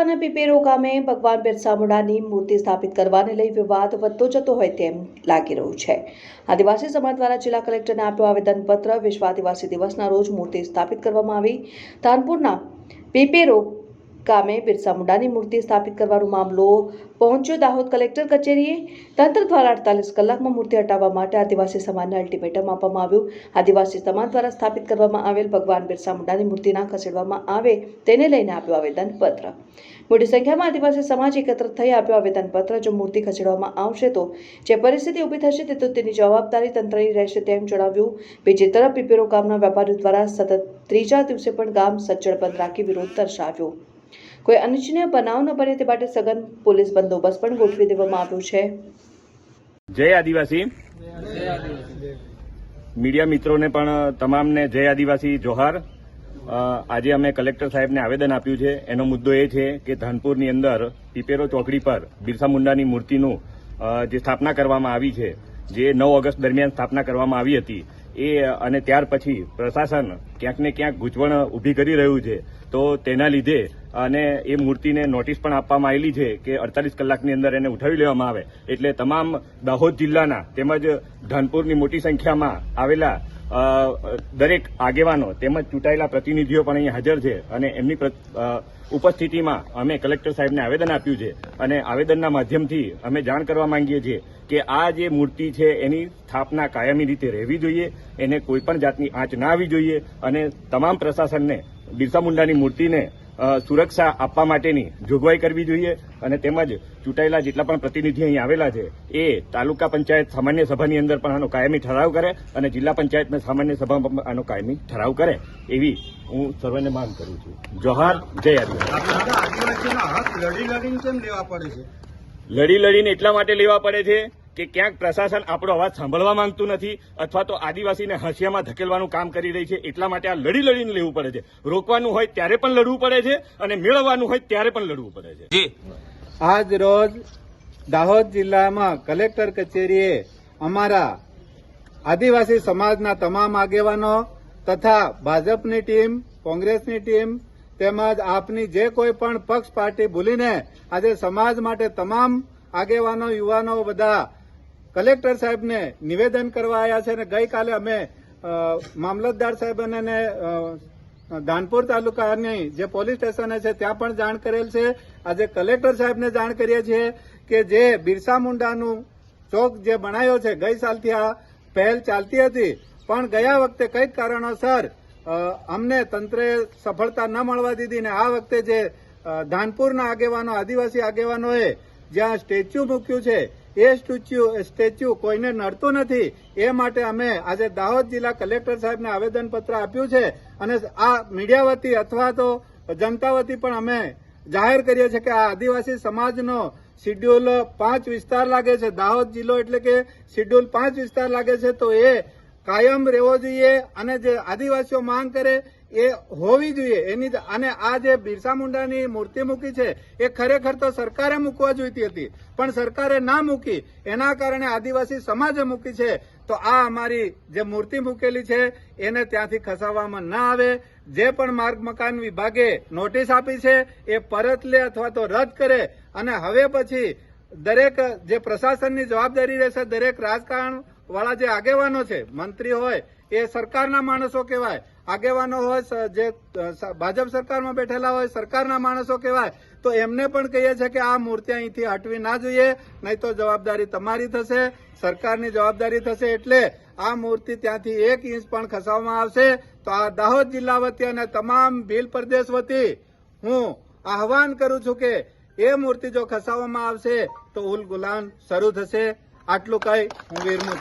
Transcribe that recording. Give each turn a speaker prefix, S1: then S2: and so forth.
S1: તાલુકાના પીપેરો ગામે ભગવાન બિરસા મુંડાની મૂર્તિ સ્થાપિત કરવાને લઈ વિવાદ વધતો જતો હોય તેમ લાગી રહ્યું છે. આદિવાસી સમાજ દ્વારા જિલ્લા કલેક્ટરને આપ્યું આવેદનપત્ર. વિશ્વ આદિવાસી દિવસના રોજ મૂર્તિ સ્થાપિત કરવામાં આવી. તાનપુરના પીપેરો ગામે બિરસા મુંડાની મૂર્તિ સ્થાપિત કરવાનો મામલો પહોંચ્યો. દાહોદ કલેક્ટર કચેરીએ તંત્ર દ્વારા અડતાલીસ કલાકમાં મૂર્તિ હટાવવા માટે આદિવાસી સમાજને અલ્ટિમેટમ આપવામાં આવ્યું. આદિવાસી સમાજ દ્વારા સ્થાપિત કરવામાં આવેલ ભગવાન બિરસા મુંડાની મૂર્તિ ના ખસેડવામાં આવે તેને લઈને આપ્યું આવેદનપત્ર. મોટી સંખ્યામાં આદિવાસી સમાજ એકત્ર થઈ આપ્યો આવેદનપત્ર. જો મૂર્તિ ખસેડવામાં આવશે તો જે પરિસ્થિતિ ઊભી થશે તે તો તેની જવાબદારી તંત્રની રહેશે તેમ જણાવ્યું. બીજી તરફ પીપેરો ગામના વેપારીઓ દ્વારા સતત ત્રીજા દિવસે પણ ગામ સજ્જડ બંધ રાખી વિરોધ દર્શાવ્યો. કોઈ અનિચ્છનીય બનાવ ન બને તે માટે સઘન પોલીસ બંદોબસ્ત પણ ગોઠવી દેવામાં આવ્યો છે.
S2: જય આદિવાસી. મીડિયા મિત્રોને પણ તમામને જય આદિવાસી જોહાર. આજે અમે કલેક્ટર સાહેબને આવેદન આપ્યું છે. એનો મુદ્દો એ છે કે ધાનપુરની અંદર પીપેરો ચોકડી પર બિરસા મુંડાની મૂર્તિનું જે સ્થાપના કરવામાં આવી છે, જે નવ ઓગસ્ટ દરમિયાન સ્થાપના કરવામાં આવી હતી, એ, અને ત્યાર પછી પ્રશાસન ક્યાંક ને ક્યાંક ગૂંચવણ ઊભી કરી રહ્યું છે. તો તેના લીધે અને એ મૂર્તિને નોટિસ પણ આપવામાં આવેલી છે કે અડતાલીસ કલાકની અંદર એને ઉઠાવી લેવામાં આવે. એટલે તમામ દાહોદ જિલ્લાના તેમજ ધાનપુરની મોટી સંખ્યામાં આવેલા દરેક આગેવાનો તેમજ ચૂંટાયેલા પ્રતિનિધિઓ પણ અહીં હાજર છે અને એમની ઉપસ્થિતિમાં અમે કલેક્ટર સાહેબને આવેદન આપ્યું છે અને આવેદનના માધ્યમથી અમે જાણ કરવા માંગીએ છીએ કે આ જે મૂર્તિ છે એની સ્થાપના કાયમી રીતે રહેવી જોઈએ, એને કોઈ પણ જાતની આંચ ના આવી જોઈએ તમામ પ્રશાસનને બિરસા મુંડાની મૂર્તિને સુરક્ષા આપવા માટેની જોગવાઈ કરવી જોઈએ અને તેમજ ચૂંટાયેલા જેટલા પણ પ્રતિનિધિ અહીં આવેલા છે એ તાલુકા પંચાયત સામાન્ય સભાની અંદર પણ આનો કાયમી ઠરાવ કરે અને જિલ્લા પંચાયતના સામાન્ય સભામાં પણ આનો કાયમી ઠરાવ કરે એવી હું સર્વેને માંગ કરું છું. જોહાર જય આદિવાસી.
S3: લડી લડીને
S2: એટલા માટે લેવા પડે છે કે ક્યાંક પ્રશાસન આપણો અવાજ સાંભળવા માંગતું નથી અથવા તો આદિવાસીને હસિયામાં ધકેલવાનું કામ કરી રહી છે એટલા માટે આ લડી લડીને લેવું પડે છે. રોકવાનું હોય ત્યારે પણ લડવું પડે છે અને મેળવવાનું હોય ત્યારે પણ લડવું પડે છે.
S3: આજ રોજ દાહોદ જિલ્લામાં કલેક્ટર કચેરીએ અમારા આદિવાસી સમાજના તમામ આગેવાનો તથા ભાજપની ટીમ કોંગ્રેસની ટીમ તેમજ આપની જે કોઈ પણ પક્ષ પાર્ટી ભૂલીને આજે સમાજ માટે તમામ આગેવાનો યુવાનો બધા કલેક્ટર સાહેબને નિવેદન કરવા આવ્યા છે અને ગઈકાલે અમે મામલતદાર સાહેબ અને, ધાનપુર તાલુકાની જે પોલીસ સ્ટેશન છે ત્યાં પણ જાણ કરેલ છે. આજે કલેક્ટર સાહેબને જાણ કરીએ છીએ કે જે બિરસા મુંડાનું ચોક જે બનાવ્યો છે ગઈ સાલથી આ પહેલ ચાલતી હતી. પણ ગયા વખતે કંઈક કારણોસર અમને તંત્રે સફળતા ન મળવા દીધી ને આ વખતે જે ધાનપુરના આગેવાનો આદિવાસી આગેવાનોએ જ્યાં સ્ટેચ્યુ મૂક્યું છે એ સ્ટેચ્યુ સ્ટેચ્યુ કોઈને નડતું નથી. એ માટે અમે આજે દાહોદ જિલ્લા કલેક્ટર સાહેબને આવેદનપત્ર આપ્યું છે અને આ મીડિયા વતી અથવા તો જનતા વતી પણ અમે જાહેર કરીએ છીએ કે આ આદિવાસી સમાજનો શિડ્યુલ પાંચ વિસ્તાર લાગે છે. દાહોદ જિલ્લો એટલે કે શિડ્યુલ પાંચ વિસ્તાર લાગે છે. તો એ કાયમ રહેવો જોઈએ અને જે આદિવાસીઓ માંગ કરે એ હોવી જોઈએ. એની અને આ જે બિરસા મુંડાની મૂર્તિ મૂકી છે, એ ખરેખર તો સરકારે મૂકવા જોઈતી હતી. પણ સરકારે ના મૂકી, એના કારણે આદિવાસી સમાજે મૂકી છે. તો આ અમારી જે મૂર્તિ મૂકેલી છે, એને ત્યાંથી ખસાવવામાં ના આવે. જે પણ માર્ગ મકાન વિભાગે નોટિસ આપી છે, એ પરત લે અથવા તો રદ કરે. અને હવે પછી દરેક જે પ્રશાસનની જવાબદારી રહેશે, દરેક રાજકારણ વાળા જે આગેવાનો છે, મંત્રી હોય, એ સરકારના માણસો કહેવાય. આગેવાનો હોય જે ભાજપ સરકારમાં બેઠેલા હોય, સરકારના માણસો કહેવાય. તો એમને પણ કહીએ છે કે આ મૂર્તિ અહીંથી હટવી ના જોઈએ, નહીં તો જવાબદારી તમારી થશે, સરકારની જવાબદારી થશે એટલે આ મૂર્તિ ત્યાંથી એક ઇંચ પણ ખસાવવામાં આવશે. તો આ દાહોદ જિલ્લા વતી અને તમામ ભીલ પ્રદેશ વતી હું આહવાન કરું છું કે એ મૂર્તિ જો ખસાવવામાં આવશે, તો ઉલ ગુલાન શરૂ થશે. આટલું કહી હું વિરમું